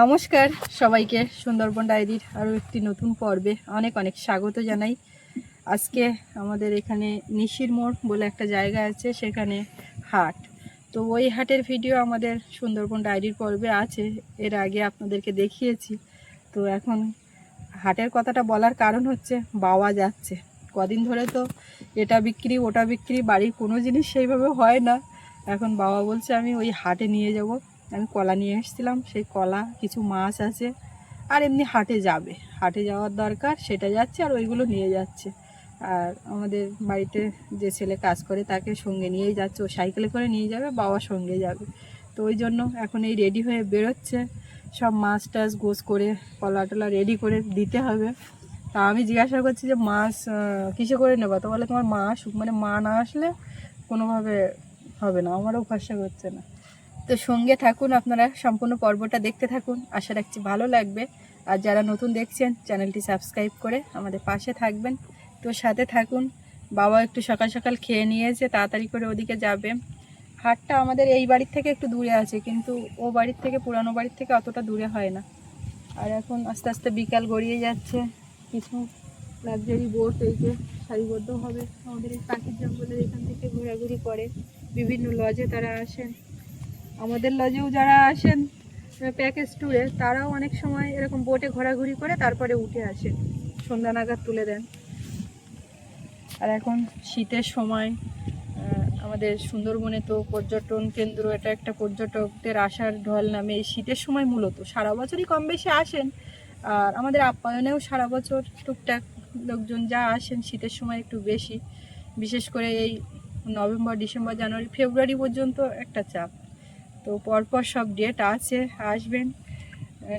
নমস্কার সবাইকে, সুন্দরবন ডায়েরির আরও একটি নতুন পর্বে অনেক অনেক স্বাগত জানাই। আজকে আমাদের এখানে নিশির মোড় বলে একটা জায়গা আছে, সেখানে হাট। তো ওই হাটের ভিডিও আমাদের সুন্দরবন ডায়েরির পর্বে আছে, এর আগে আপনাদেরকে দেখিয়েছি। তো এখন হাটের কথাটা বলার কারণ হচ্ছে বাওয়া যাচ্ছে। কদিন ধরে তো এটা বিক্রি, ওটা বিক্রি, বাড়ির কোনো জিনিস সেইভাবে হয় না। এখন বাবা বলছে, আমি ওই হাটে নিয়ে যাব। আমি কলা নিয়ে এসেছিলাম, সেই কলা, কিছু মাছ আছে, আর এমনি হাটে যাবে। হাটে যাওয়ার দরকার, সেটা যাচ্ছে আর ওইগুলো নিয়ে যাচ্ছে। আর আমাদের বাড়িতে যে ছেলে কাজ করে, তাকে সঙ্গে নিয়েই যাচ্ছে। ও সাইকেলে করে নিয়ে যাবে, বাবা সঙ্গে যাবে। তো ওই জন্য এখন এই রেডি হয়ে বেরোচ্ছে। সব মাছ টাছ গোস করে, কলা টলা রেডি করে দিতে হবে। তা আমি জিজ্ঞাসা করছি যে, মাছ কিসে করে নেবা? তো বলে, তোমার মা মানে মা না আসলে কোনোভাবে হবে না, আমারও ভরসা করছে না। তো সঙ্গে থাকুন আপনারা, সম্পূর্ণ পর্বটা দেখতে থাকুন। আশা রাখছি ভালো লাগবে। আর যারা নতুন দেখছেন, চ্যানেলটি সাবস্ক্রাইব করে আমাদের পাশে থাকবেন। তো সাথে থাকুন। বাবা একটু সকাল সকাল খেয়ে নিয়েছে, তাড়াতাড়ি করে ওদিকে যাবে। হাটটা আমাদের এই বাড়ির থেকে একটু দূরে আছে, কিন্তু ও বাড়ির থেকে, পুরানো বাড়ির থেকে অতটা দূরে হয় না। আর এখন আস্তে আস্তে বিকাল গড়িয়ে যাচ্ছে। কিছু লাক্সারি বোট এই যে সারিবদ্ধভাবে আমাদের এই পাখির জঙ্গলের এখান থেকে ঘোরাঘুরি করে। বিভিন্ন লজে তারা আসেন। আমাদের লজেও যারা আসেন প্যাকেজ ট্যুরে তারাও অনেক সময় এরকম বোটে ঘোরাঘুরি করে তারপরে উঠে আসেন সন্ধ্যা নাগাদ তুলে দেন। আর এখন শীতের সময় আমাদের সুন্দরবনে তো পর্যটন কেন্দ্র, এটা একটা পর্যটকদের আসার ঢল নামে। এই শীতের সময় মূলত সারা বছরই কম বেশি আসেন। আর আমাদের আপ্যায়নেও সারা বছর টুকটাক লোকজন যা আসেন, শীতের সময় একটু বেশি। বিশেষ করে এই নভেম্বর, ডিসেম্বর, জানুয়ারি, ফেব্রুয়ারি পর্যন্ত একটা চাপ। তো পরপর সব ডেট আছে, আসবেন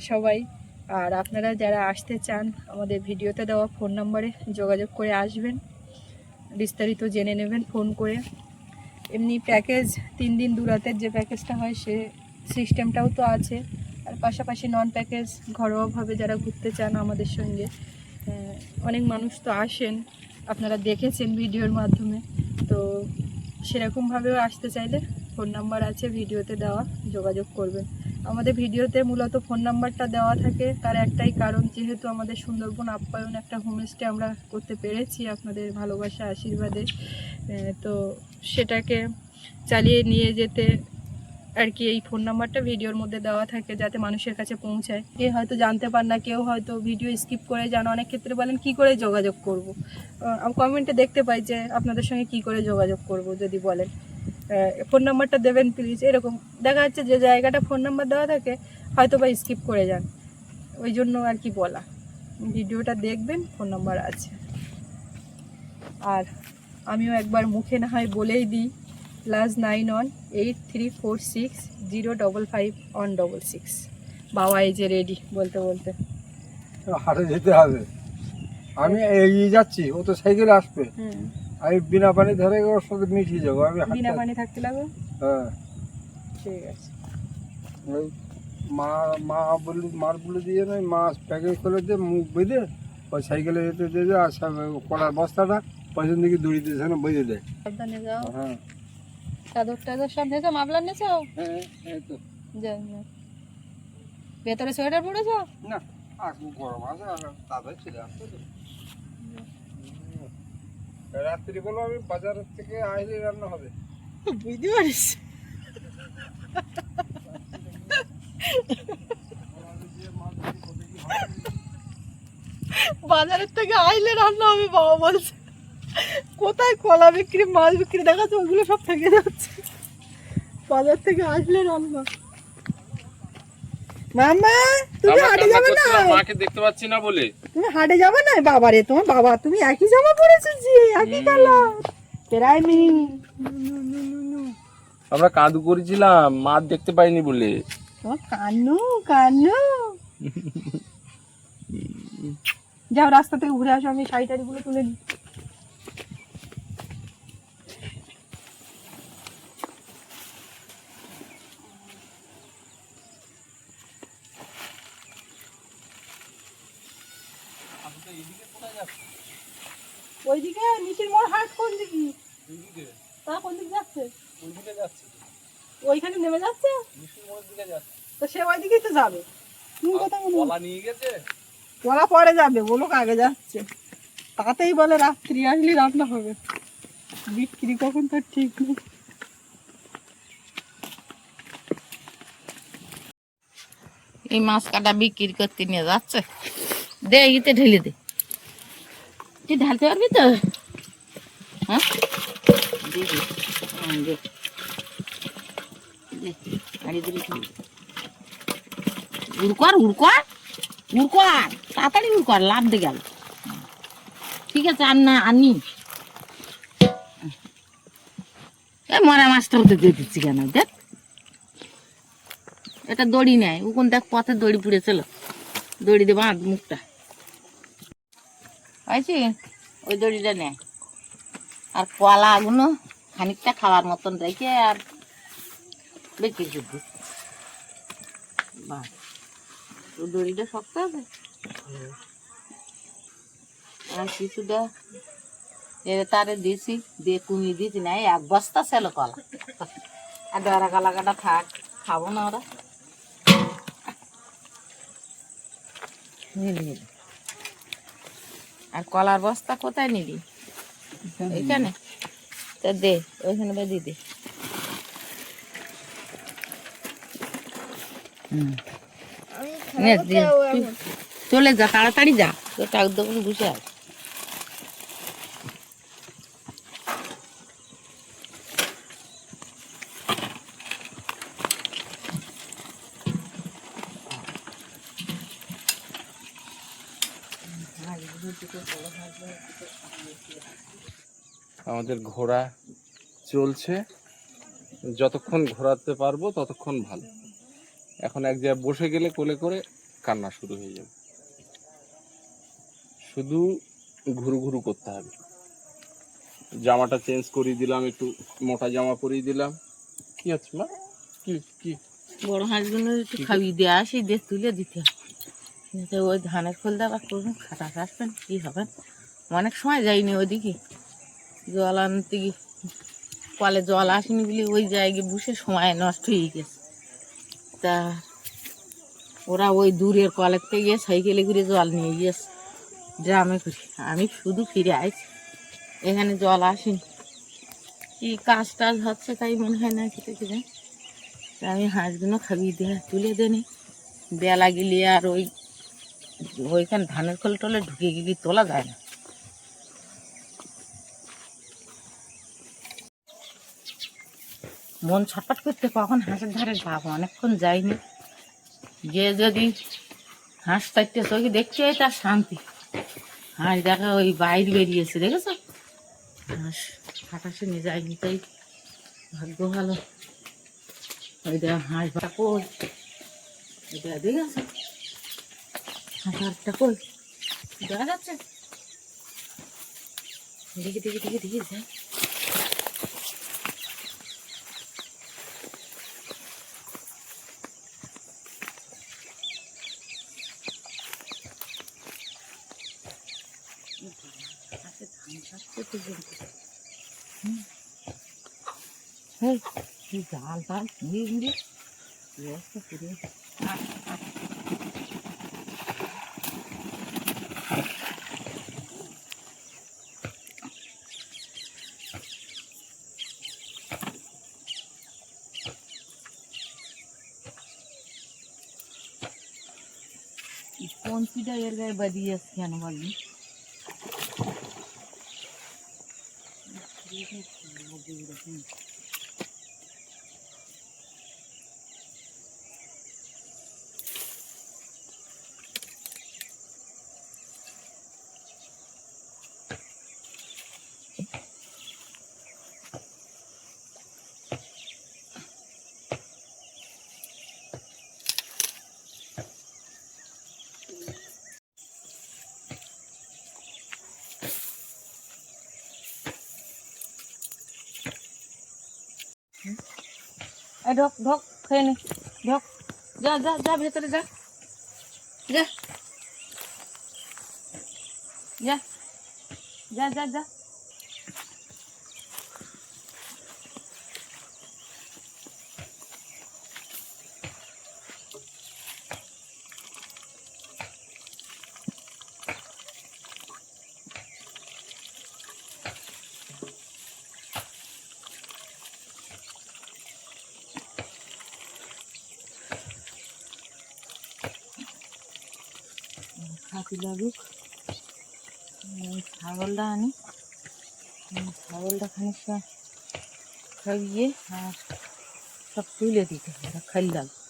সবাই। আর আপনারা যারা আসতে চান, আমাদের ভিডিওতে দেওয়া ফোন নম্বরে যোগাযোগ করে আসবেন। বিস্তারিত জেনে নেবেন ফোন করে। এমনি প্যাকেজ তিন দিন, দু রাতের যে প্যাকেজটা হয়, সে সিস্টেমটাও তো আছে। আর পাশাপাশি নন প্যাকেজ ঘরোয়াভাবে যারা ঘুরতে চান আমাদের সঙ্গে অনেক মানুষ তো আসেন। আপনারা দেখেছেন ভিডিওর মাধ্যমে। তো সেরকমভাবেও আসতে চাইলে ফোন নাম্বার আছে, ভিডিওতে দেওয়া, যোগাযোগ করবেন। আমাদের ভিডিওতে মূলত ফোন নাম্বারটা দেওয়া থাকে। তার একটাই কারণ, যেহেতু আমাদের সুন্দরবন আপ্যায়ন একটা হোমস্টে আমরা করতে পেরেছি আপনাদের ভালোবাসা, আশীর্বাদে তো সেটাকে চালিয়ে নিয়ে যেতে আর কি এই ফোন নাম্বারটা ভিডিওর মধ্যে দেওয়া থাকে যাতে মানুষের কাছে পৌঁছায়। কে হয়তো জানতে পার না, কেউ হয়তো ভিডিও স্কিপ করে যান। অনেক ক্ষেত্রে বলেন, কি করে যোগাযোগ করব? কমেন্টে দেখতে পাই যে আপনাদের সঙ্গে কি করে যোগাযোগ করব যদি বলেন। ফোন নাম্বারটা দেবেন প্লিজ এরকম। দেখা যাচ্ছে যে জায়গাটা ফোন নাম্বার দেওয়া থাকে হয়তো বা স্কিপ করে যান। ওই জন্য আর কি বলা। ভিডিওটা দেখবেন ফোন নাম্বার আছে। আর আমিও একবার মুখে না হয় বলেই দিই plus nine one eight three four six zero double five one double six বাবা এই যে রেডি বলতে বলতে। হাটে যেতে হবে। আমি এগিয়ে যাচ্ছি ও তো সাইকেল আসবে। হুম। আমি বিনা পানি ধরে ওর সাথে মিটিয়ে যাব আমি বিনা পানি থাকতে লাগবে? হ্যাঁ। ঠিক আছে। ওই মা মা বলে মার বলে দিয়ে নয় মা প্যাকেজ করে দিয়ে মুখ বেঁধে ওই সাইকেলে যেতে দিয়ে আর কলার বস্তাটা পয়সা দিকে দড়ি দিয়ে সেখানে বেঁধে দেয়। সাবধানে যাও। হ্যাঁ। চাদর টাদর সব নেছো মাফলার নেছো হ্যাঁ এই তো। যাও। ভেতরে সোয়েটার পরেছো? না আসব গরম আছে আর তাদের ছিল আসতে। রাত্রি বলো আমি বাজারের থেকে আসলে রান্না হবে। বুঝতে পারিস। বাজারের থেকে আইলে রান্না হবে, বাবা বলছে। কোথায় কলা বিক্রি, মাছ বিক্রি দেখাচ্ছে, ওগুলো সব থেকে যাচ্ছে। বাজার থেকে আসলে রান্না। মামা তুমি হাটে যাবে না? মাকে দেখতে পাচ্ছি না বলে। তুমি হাটে যাবে না? তোমার বাবা তুমি একই জামা পরেছো যে একই কালার আমরা কাঁদু করেছিলাম মা দেখতে পাইনি বলে। তোমার কান্নু কান্নু। যাও রাস্তা থেকে ঘুরে আসো আমি শাড়ি টাড়িগুলো তুলে নিই ওইদিকে নিচের মোড় হাট কোন দিকে? তা কোন দিকে যাচ্ছে? ওইখানে নেমে যাচ্ছে? তো সে ওইদিকেই তো যাবে। তুমি কোথায় কলা নিয়ে গেছে? ওরা পরে যাবে বলো আগে যাচ্ছে। তাতেই বলে রাত্রি আসলে রান্না হবে। বিক্রি কখন তার ঠিক নেই। এই মাছ কাটা বিক্রি করতে নিয়ে যাচ্ছে। দে ইতে ঢেলে দে। তুই ঢালতে পারবি তো হ্যাঁ দে দে। দে। দে, দে। উড়কর উড়কর উড়কর তাড়াতাড়ি উড়কর লাভ দে গেল ঠিক আছে আর না আনি এ মরা মাছটা দিয়ে দিচ্ছি কেন দেখ এটা দড়ি নেয় ওখান দেখ পথে দড়ি পুড়ে পুড়েছিল দড়ি দিয়ে বাঁধ মুখটা পাইছি ওই দড়িটা নেয় আর কলাগুলো খানিকটা খাওয়ার মতন রেখে আর বিক্রি করে দিস ওই দড়িটা শক্ত আছে? আর কিছুটা এর তারে দিয়েছি দিয়ে কুমিয়ে দিয়েছি না এক বস্তা ছিল কলা। আর ডরা কলা কাটা থাক, খাব না ওরা। আর কলার বস্তা কোথায় নিবি? এখানে। তা দে ওইখানে বেঁধে দে দে, চলে যা তাড়াতাড়ি যা। তো টাক দোকান বসে আয়। আমাদের ঘোড়া চলছে। যতক্ষণ ঘোরাতে পারব, ততক্ষণ ভালো। এখন এক জায়গায় বসে গেলে কোলে করে কান্না শুরু হয়ে যাবে। শুধু ঘুরু ঘুরু করতে হবে। জামাটা চেঞ্জ করিয়ে দিলাম, একটু মোটা জামা পরিয়ে দিলাম। কি আছে মা? কি কি? বড় হাঁসগুলো একটু খাইয়ে দিয়ে আসি দিয়ে তুলে দিতে হবে। যাতে ওই ধানের খোল দেওয়া করবেন খাটা আসবেন, কী হবেন অনেক সময় যাইনি ওদিকে জল আনতে গিয়ে কলে জল আসেনি বলে ওই জায়গায় বসে সময় নষ্ট হয়ে গেছে। তা ওরা ওই দূরের কলের থেকে গিয়ে সাইকেলে করে জল নিয়ে গিয়েছে ড্রামে করে। আমি শুধু ফিরে আইছি। এখানে জল আসেনি। কি কাজ টাজ হচ্ছে তাই মনে হয় না, খেতে খেতে। আমি হাঁসগুলো খাবি, দিয়ে তুলে দেনি। বেলা গেলে আর ওই ওইখানে ধানের খোল টোলে ঢুকে গেলে তোলা যায় না? মন ছটপট করতে কখন হাঁসের ধারে যাব? অনেকক্ষণ যাইনি। যে যদি হাঁস থাকতে চোখে দেখতে হয় তার শান্তি। হাঁস দেখা ওই বাইরে বেরিয়েছে, দেখেছ? হাঁস ফাটাসে নিয়ে যায়নি, তাই ভাগ্য ভালো। ওই দেখ হাঁস কই? এটা দেখে আরেকটা কই দেখা যাচ্ছে দেখি দেখি দেখি দেখি যাই হাঁসের ধান কাটতে পর্যন্ত হুম। হেই, কি জাল টাল ঘুরে ঘুরে ব্যবস্থা করে পঞ্চিটা এর এই ঢোক ঢোক, খেয়ে নে, ঢোক। যা যা যা, ভেতরে যা। যা। যা যা যা। লাগুক ছাগলটা আনি। ছাগলটা খানিক খাইয়ে আর সব তুলে দিতে হবে লাগবে।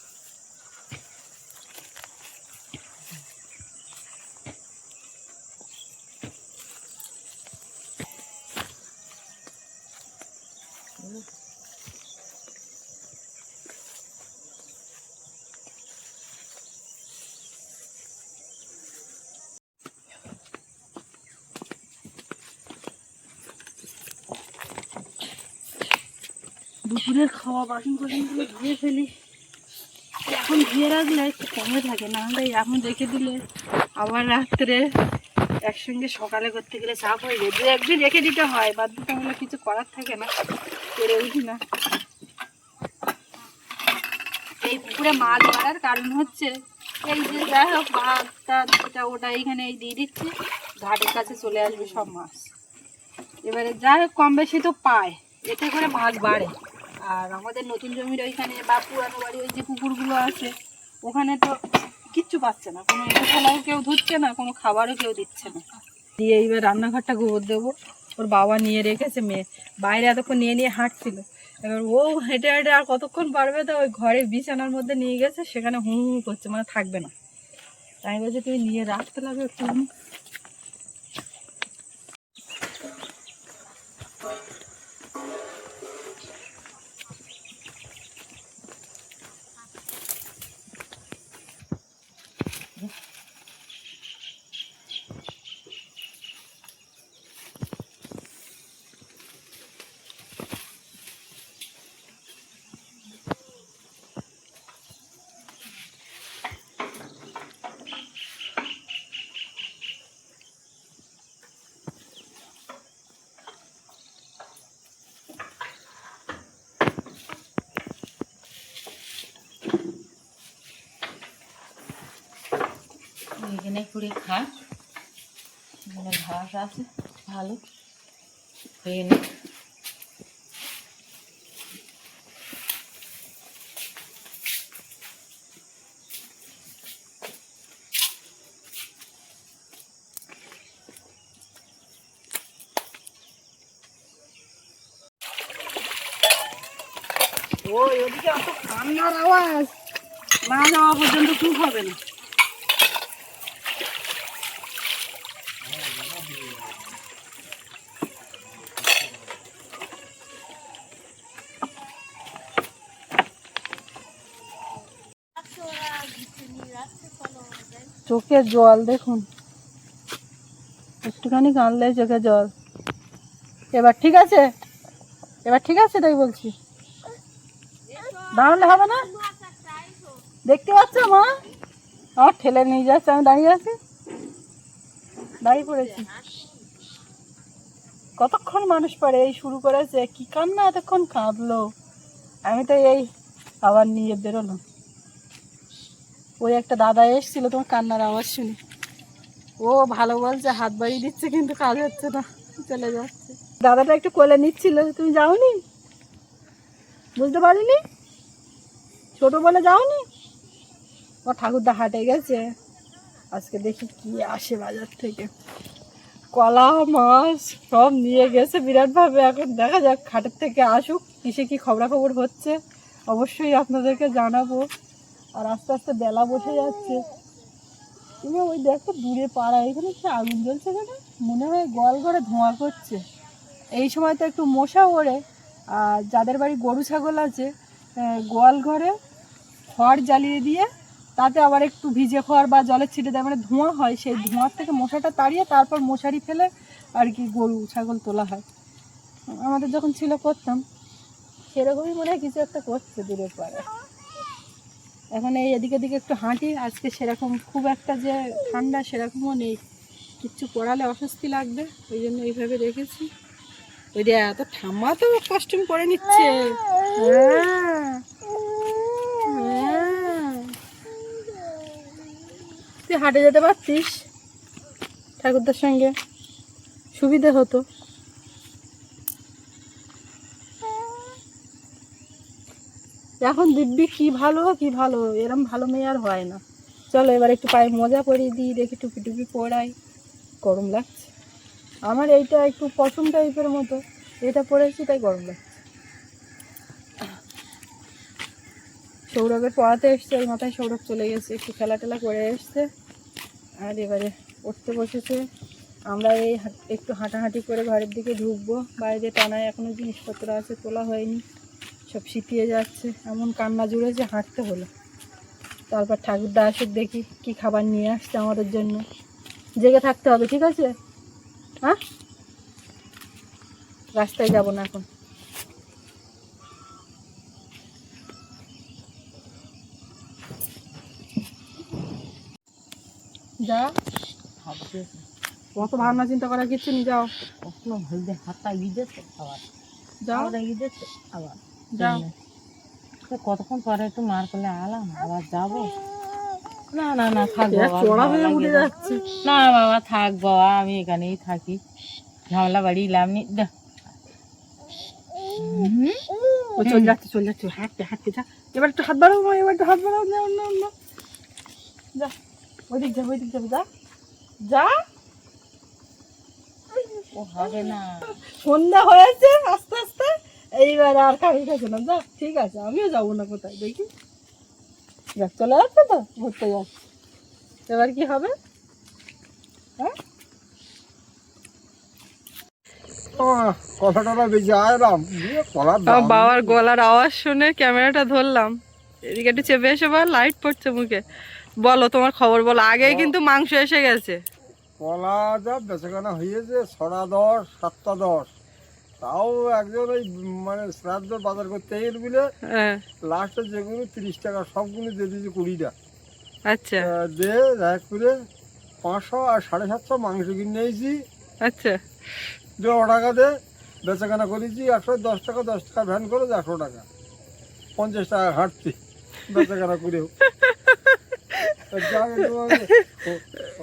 খাওয়া বাসন কোসনগুলো ধুয়ে ফেলি। এখন ধুয়ে রাখলে একটু কমে থাকে, না হলে এখন রেখে দিলে আবার রাত্রে একসঙ্গে সকালে করতে গেলে চাপ হয়ে যায়। দু একদিন রেখে দিতে হয় বাধ্যতামূলক কিছু করার থাকে না, করে উঠি না। এই পুকুরে মাছ মারার কারণ হচ্ছে, এই যে যাই হোক ভাতটা এটা ওটা এইখানে এই দিয়ে দিচ্ছি, ঘাটের কাছে চলে আসবে সব মাছ। এবারে যাই হোক, কম বেশি তো পায়, এতে করে মাছ বাড়ে। আর আমাদের নতুন জমির ওইখানে বা পুরানো বাড়ি ওই যে পুকুরগুলো আছে, ওখানে তো কিচ্ছু পাচ্ছে না। কোনো এঁটো ফেলাও কেউ ধুচ্ছে না, কোনো খাবারও কেউ দিচ্ছে না। দিয়ে এইবার রান্নাঘরটা গোবর দেবো। ওর বাবা নিয়ে রেখেছে মেয়ে। বাইরে এতক্ষণ নিয়ে নিয়ে হাঁটছিল। এবার ও হেঁটে হেঁটে আর কতক্ষণ পারবে তো ওই ঘরে বিছানার মধ্যে নিয়ে গেছে, সেখানে হুঁ হুঁ করছে মানে থাকবে না। তাই বলছে, তুমি নিয়ে রাখতে লাগবে একটু পুড়ে খায় এখানে ঘাস আছে, ভালো। খেয়ে নে। ওই ওদিকে অত কান্নার আওয়াজ। না যাওয়া পর্যন্ত চুপ হবে না। চোখে জল, দেখুন। একটুখানি কাঁদলে চোখে জল। এবার ঠিক আছে? এবার ঠিক আছে তাই বলছি। দাঁড়ালে হবে না? দেখতে পাচ্ছ মা? আমার ঠেলে নিয়ে যাচ্ছে, আমি দাঁড়িয়ে আছি। দাঁড়িয়ে পড়েছি। কতক্ষণ মানুষ পরে এই শুরু করেছে, কি কান্না, এতক্ষণ কাঁদলো। আমি তো এই আবার নিয়ে বেরোলাম। ওই একটা দাদা এসেছিল তোমার কান্নার আওয়াজ শুনে। ও ভালো বলছে, হাত বাড়িয়ে দিচ্ছে, কিন্তু কাজ হচ্ছে না, চলে যাচ্ছে। দাদাটা একটু কোলে নিচ্ছিল, তুমি যাওনি? বুঝতে পারিনি? ছোট বলে যাওনি? ও ঠাকুরদা হাটে গেছে। আজকে দেখি কি আসে বাজার থেকে। কলা, মাছ সব নিয়ে গেছে বিরাটভাবে। এখন দেখা যাক খাটের থেকে আসুক কিসে কি খবরাখবর হচ্ছে? অবশ্যই আপনাদেরকে জানাব। আর আস্তে আস্তে বেলা বসে যাচ্ছে। তুমি ওই দেখো দূরে পাড়া এখানে কি আগুন জ্বলছে কেন মনে হয় গোয়াল ঘরে ধোঁয়া করছে। এই সময় তো একটু মশা ওড়ে। আর যাদের বাড়ি গরু, ছাগল আছে গোয়াল ঘরে খড় জ্বালিয়ে দিয়ে তাতে আবার একটু ভিজে খড় বা জলের ছিটে দেয় মানে ধোঁয়া হয়। সেই ধোঁয়ার থেকে মশাটা তাড়িয়ে তারপর মশারি ফেলে আর কি গরু, ছাগল তোলা হয়। আমাদের যখন ছিল, করতাম। সেরকমই মনে হয় কিছু একটা করছে দূরের পাড়ে এখন এই এদিকে দিকে একটু হাঁটি, আজকে সেরকম খুব একটা যে ঠান্ডা সেরকমও নেই। কিচ্ছু পড়ালে অস্বস্তি লাগবে, ওই জন্য এইভাবে রেখেছি। ওই যে এত ঠাম্মা তো কস্টিউম করে নিচ্ছে। তুই হাটে যেতে পারতিস ঠাকুরদার সঙ্গে? সুবিধে হতো। এখন দিব্যি কি ভালো কি ভালো, এরম ভালো মেয়ে আর হয় না। চলো এবার একটু পায়ে মজা পরিয়ে দিই, দেখি টুপি টুপি পরাই। গরম লাগছে। আমার এইটা একটু পছন্দ টাইপের মতো, এটা পরেছি তাই গরম লাগছে। সৌরভের পড়াতে এসছে, ওর মাথায় সৌরভ চলে গেছে, একটু খেলা টেলা করে এসছে। আর এবারে উঠতে বসেছে। আমরা এই একটু হাঁটাহাঁটি করে ঘরের দিকে ঢুকবো। বাইরে টানায় এখনও জিনিসপত্র আছে, তোলা হয়নি। সব শীতিয়ে যাচ্ছে। এমন কান্না জুড়েছে হাঁটতে হলো। তারপর ঠাকুরদা আসুক দেখি কি খাবার নিয়ে আসছে আমাদের জন্য। জেগে থাকতে হবে ঠিক আছে? হ্যাঁ? রাস্তায় যাব না এখন। যা। অত ভাবনা চিন্তা করার কিচ্ছু নেই যাও। হাতটা গিয়েছে আবার। যাও। গিয়েছে আবার। যাও। কতক্ষণ পরে একটু মার করলে আলাম আবার যাব। না না না থাক এ বাবা, চড়া ভালো লাগে উঠে না। বাবা থাক বাবা আমি এখানেই থাকি। ঝামেলা বাড়ি এলাম নি ও চল যাচ্ছে চল যাচ্ছে। হাঁটতে হাঁটতে যা। এবার একটু হাত বাড়াও এবার একটু হাত বাড়াও। না না না। যা ওই দিক যা ওই দিক যাবে যা। যা। ও হবে না। সন্ধ্যা হয়েছে আস্তে আস্তে। এইবার আর খাবি খাচ্ছে না। যা ঠিক আছে আমিও যাব না কোথায় দেখি। যাক চলে যাচ্ছে তো ঘুরতে যাচ্ছে এবার কি হবে? হ্যাঁ? বাবার গলার আওয়াজ শুনে ক্যামেরাটা ধরলাম। এদিকে একটু চেপে এসে বল লাইট পড়ছে মুখে। বলো তোমার খবর বলো আগেই কিন্তু মাংস এসে গেছে। কলা যা বেচাকেনা হয়েছে ছটা দশ সাতটা দশ। তাও একজন ওই মানে শ্রাদ্ধ বাজার করতে এর বলে হ্যাঁ। লাস্টে যেগুলো তিরিশ টাকা সবগুলো দিয়ে দিয়েছে কুড়িটা। আচ্ছা। দিয়ে এক করে পাঁচশো আর সাড়ে সাতশো মাংস কিনে নিয়েছি। আচ্ছা। দেড়শো টাকা দিয়ে বেচাকেনা করেছি একশো দশ টাকা দশ টাকা ভ্যান করে একশো টাকা। পঞ্চাশ টাকা ঘাটতি বেচাকেনা করেও।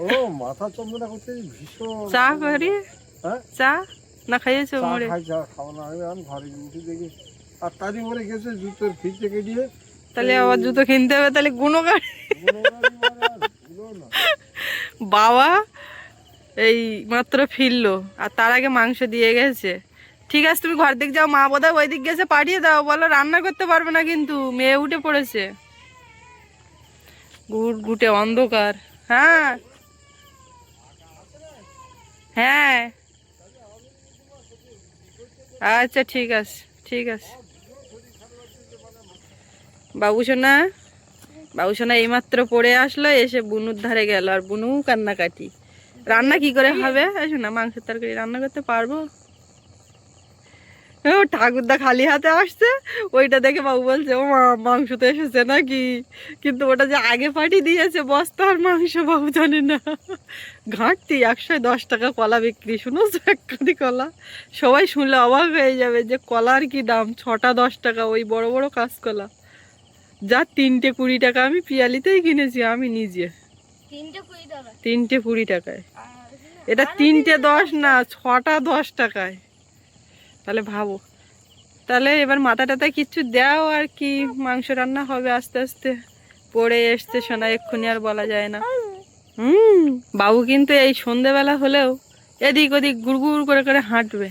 ও মাথা চন্দনা করতে ভীষণ চা করি হ্যাঁ? চা? না খাইয়েছো মোড়ে খাই খাওয়া না আমি ঘরে উঠে দেখি। আর তারই পরে গেছে জুতোর থেকে দিয়ে তাহলে আবার জুতো কিনতে হবে তাহলে মারা না। বাবা এই মাত্র ফিরলো আর তার আগে মাংস দিয়ে গেছে। ঠিক আছে তুমি ঘর দিক যাও মা বোধহয় ওই দিক গেছে পাঠিয়ে দাও বলো রান্না করতে পারবে না কিন্তু মেয়ে উঠে পড়েছে। গুট গুটে অন্ধকার হ্যাঁ। হ্যাঁ। আচ্ছা ঠিক আছে ঠিক আছে। বাবু সোনা বাবু সোনা এইমাত্র পড়ে আসলো, এসে বুনুর ধারে গেল। আর বুনু কান্নাকাটি। রান্না কি করে হবে? শোনা মাংসের তরকারি রান্না করতে পারব? ঠাকুরদা খালি হাতে আসছে। ওইটা দেখে বাবু বলছে ও মা মাংস তো এসেছে নাকি? কিন্তু ওটা যে আগে পাঠিয়ে দিয়েছে বস্তার মাংস বাবু জানে না। ঘাটতি একশো দশ টাকা কলা বিক্রি শুনোছো একখানি কলা। সবাই শুনলে অবাক হয়ে যাবে যে কলার কি দাম ছটা দশ টাকা ওই বড় বড় কাঁচকলা। যা তিনটে কুড়ি টাকা আমি পিয়ালিতেই কিনেছি আমি নিজে। তিনটে কুড়ি টাকায়। এটা তিনটে দশ না ছটা দশ টাকায়। তাহলে ভাবো। তাহলে এবার মাথা টাথা কিচ্ছু দাও আর কি, মাংস রান্না হবে আস্তে আস্তে। পড়ে এসছে শোনা এক্ষুনি আর বলা যায় না। হুম, বাবু কিন্তু এই সন্ধেবেলা হলেও এদিক ওদিক গুড়গুড় করে করে হাঁটবে।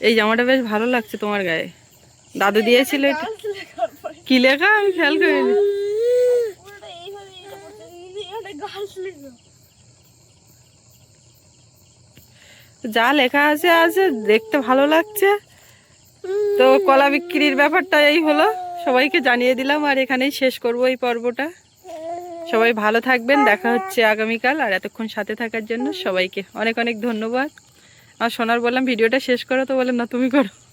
এই জামাটা বেশ ভালো লাগছে তোমার গায়ে। দাদু দিয়েছিল কি লেখা? আমি খেয়াল করিনি। যা লেখা আছে আছে দেখতে ভালো লাগছে। তো কলা বিক্রির ব্যাপারটা এই হলো। সবাইকে জানিয়ে দিলাম আর এখানেই শেষ করব এই পর্বটা। সবাই ভালো থাকবেন, দেখা হচ্ছে আগামীকাল। আর এতক্ষণ সাথে থাকার জন্য সবাইকে অনেক অনেক ধন্যবাদ। আর সোনার বললাম, ভিডিওটা শেষ করো। তো বললাম, না, তুমি করো।